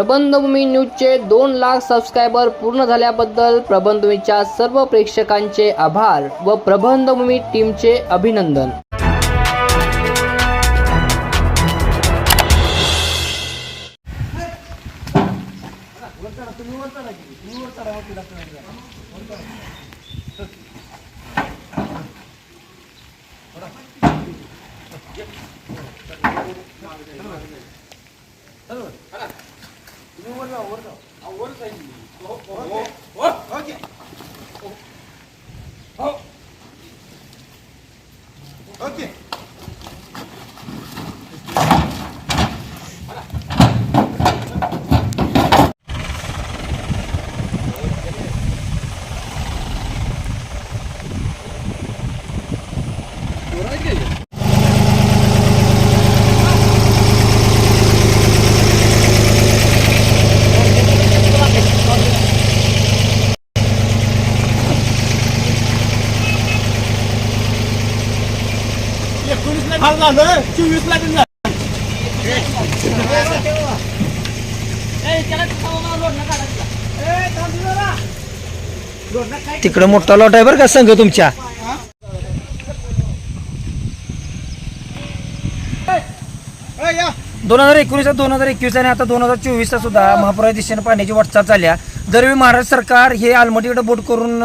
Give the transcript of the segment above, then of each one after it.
प्रबंधभूमी न्यूजचे दोन लाख सबस्क्रायबर पूर्ण झाल्याबद्दल प्रबंधभूमीच्या सर्व प्रेक्षकांचे आभार व प्रबंधभूमी टीमचे अभिनंदन. இது ஒரு ஒரு ஒரு சைடு ஓகே तिकडं मोठा लॉट आहे बरं का संघ तुमच्या. दोन हजार एकोणीस दोन हजार एकवीस आणि आता दोन हजार चोवीसचा सुद्धा महापुरा दिशेने पाण्याची वाटचाल चालल्या दरवेळी महाराष्ट्र सरकार हे आलमटीकडे बोट करून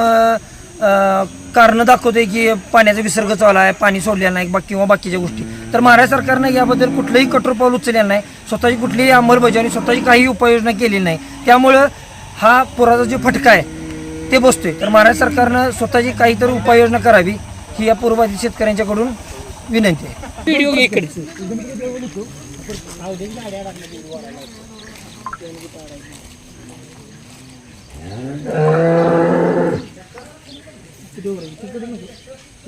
कारणं दाखवते की पाण्याचा विसर्ग चालू आहे पाणी सोडलेलं नाही बा- किंवा बाकीच्या गोष्टी. तर महाराष्ट्र सरकारनं याबद्दल कुठलंही कठोर पाऊल उचललेलं नाही. स्वतःची कुठलीही अंमलबजावणी स्वतःची काही उपाययोजना केलेली नाही. त्यामुळं हा पुराचा जो फटका आहे ते बसतोय. तर महाराष्ट्र सरकारनं स्वतःची काहीतरी उपाययोजना करावी ही या पूर्वबाधित शेतकऱ्यांच्याकडून विनंती आहे.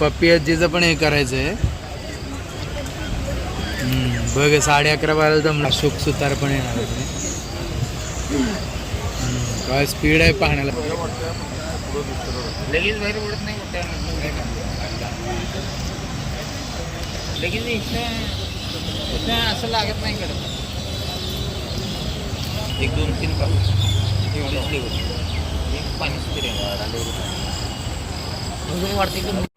पप्पी आजीचं पण हे करायचं आहे बघ साडे अकरा बारा जमणार शुक सुतार पण येणार आहे. काय स्पीड आहे पाहण्याला. लगेच बाहेर उडत नाही लगेच इथं असं लागत नाही कडे एक दोन तीन पाच लेवल एक पाणी सुधारे वाढते